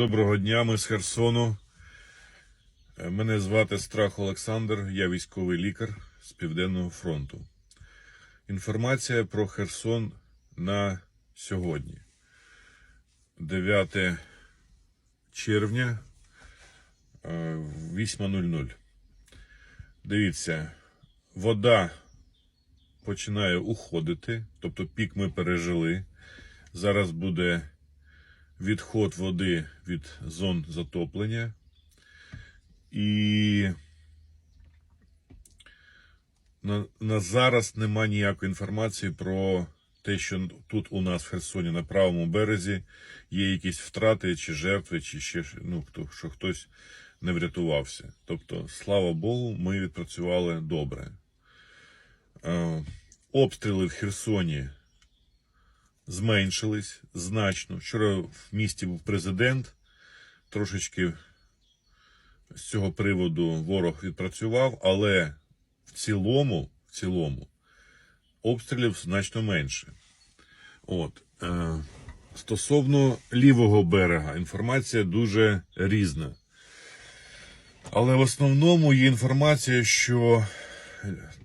Доброго дня, ми з Херсону. Е, Мене звати Страх Олександр, я військовий лікар з Південного фронту. Інформація про Херсон на сьогодні. 9 червня е, 8.00. Дивіться, вода починає уходити, тобто пік ми пережили. Зараз буде відход води від зон затоплення. І на, на зараз нема ніякої інформації про те, що тут у нас в Херсоні на правому березі є якісь втрати чи жертви, чи ще ну, хто, що хтось не врятувався. Тобто, слава Богу, ми відпрацювали добре. Е, обстріли в Херсоні зменшились значно. Вчора в місті був президент. Трошечки з цього приводу ворог відпрацював, але в цілому, в цілому обстрілів значно менше. От. Е, стосовно лівого берега, інформація дуже різна. Але в основному є інформація, що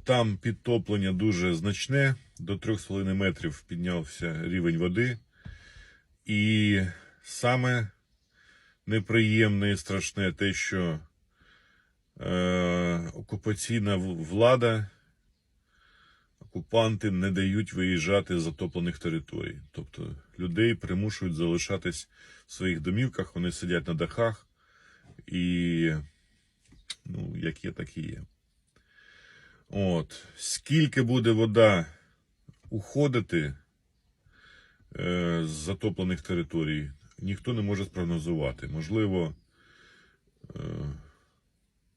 там підтоплення дуже значне, до 3,5 метрів піднявся рівень води. І саме неприємне і страшне те, що е, окупаційна влада, окупанти не дають виїжджати з затоплених територій. Тобто людей примушують залишатись в своїх домівках, вони сидять на дахах і, ну, як є, так і є. От. Скільки буде вода уходити е, з затоплених територій, ніхто не може спрогнозувати. Можливо, е,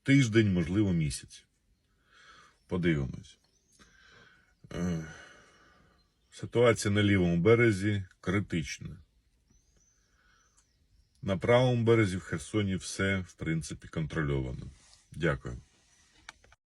тиждень, можливо, місяць. Подивимось. Е, ситуація на лівому березі критична. На правому березі в Херсоні все, в принципі, контрольовано. Дякую.